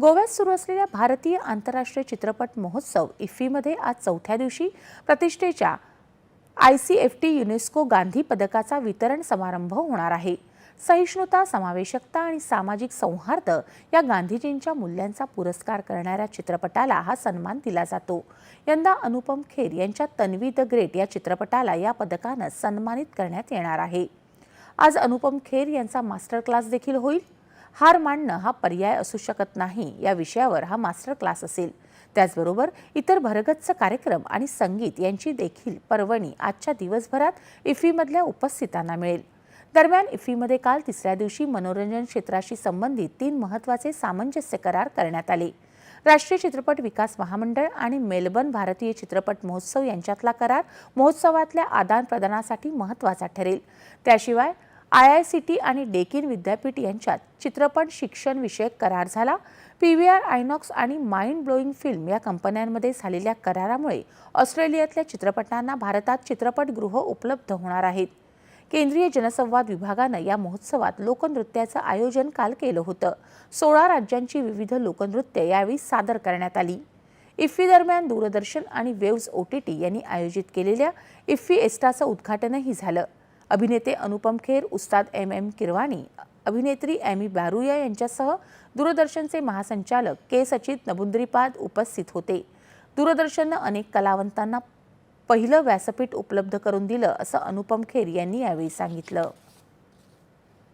गोव्यात सुरू असलेल्या भारतीय आंतरराष्ट्रीय चित्रपट महोत्सव इफ्फीमध्ये आज चौथ्या दिवशी प्रतिष्ठेच्या I C F T UNESCO Gandhi पदकाचा वितरण समारंभ होणार आहे. सहिष्णुता समावेशकता आणि सामाजिक सौहार्द या गांधीजींच्या मूल्यांचा पुरस्कार करणाऱ्या चित्रपटाला हा सन्मान दिला जातो. यंदा अनुपम खेर यांच्या तन्वी द ग्रेट या चित्रपटाला या पदकानं सन्मानित करण्यात येणार आहे. आज अनुपम खेर यांचा मास्टर क्लास देखील होईल. हार मांडणं हा पर्याय असू शकत नाही. या विषयावर हा मास्टर क्लास असेल. त्याचबरोबर इतर भरगच्च कार्यक्रम आणि संगीत यांची देखील पर्वणी आजच्या दिवसभरात इफ्फीमधल्या उपस्थितांना मिळेल. दरम्यान इफ्फीमध्ये काल तिसऱ्या दिवशी मनोरंजन क्षेत्राशी संबंधित तीन महत्त्वाचे सामंजस्य करार करण्यात आले. राष्ट्रीय चित्रपट विकास महामंडळ आणि मेलबर्न भारतीय चित्रपट महोत्सव यांच्यातला करार महोत्सवातल्या आदानप्रदानासाठी महत्त्वाचा ठरेल. त्याशिवाय आय आय सी टी आणि डेकिन विद्यापीठ यांच्यात चित्रपट शिक्षण विषयक करार झाला. पी व्ही आर आयनॉक्स आणि माइंड ब्लोईंग फिल्म या कंपन्यांमध्ये झालेल्या करारामुळे ऑस्ट्रेलियातल्या चित्रपटांना भारतात चित्रपटगृह उपलब्ध होणार आहेत. केंद्रीय जनसंवाद विभागानं या महोत्सवात लोकनृत्याचं आयोजन काल केलं होतं. सोळा राज्यांची विविध लोकनृत्य यावेळी सादर करण्यात आली. इफ्फी दरम्यान दूरदर्शन आणि वेव्ज ओ टी टी यांनी आयोजित केलेल्या इफ्फी एस्टाचं उद्घाटनही झालं. अभिनेते अनुपम खेर उस्ताद एम एम किरवाणी अभिनेत्री ॲमी बारुया यांच्यासह दूरदर्शनचे महासंचालक के सचित नबुंद्रीपाद उपस्थित होते. दूरदर्शननं अनेक कलावंतांना पहिलं व्यासपीठ उपलब्ध करून दिलं असं अनुपम खेर यांनी यावेळी सांगितलं.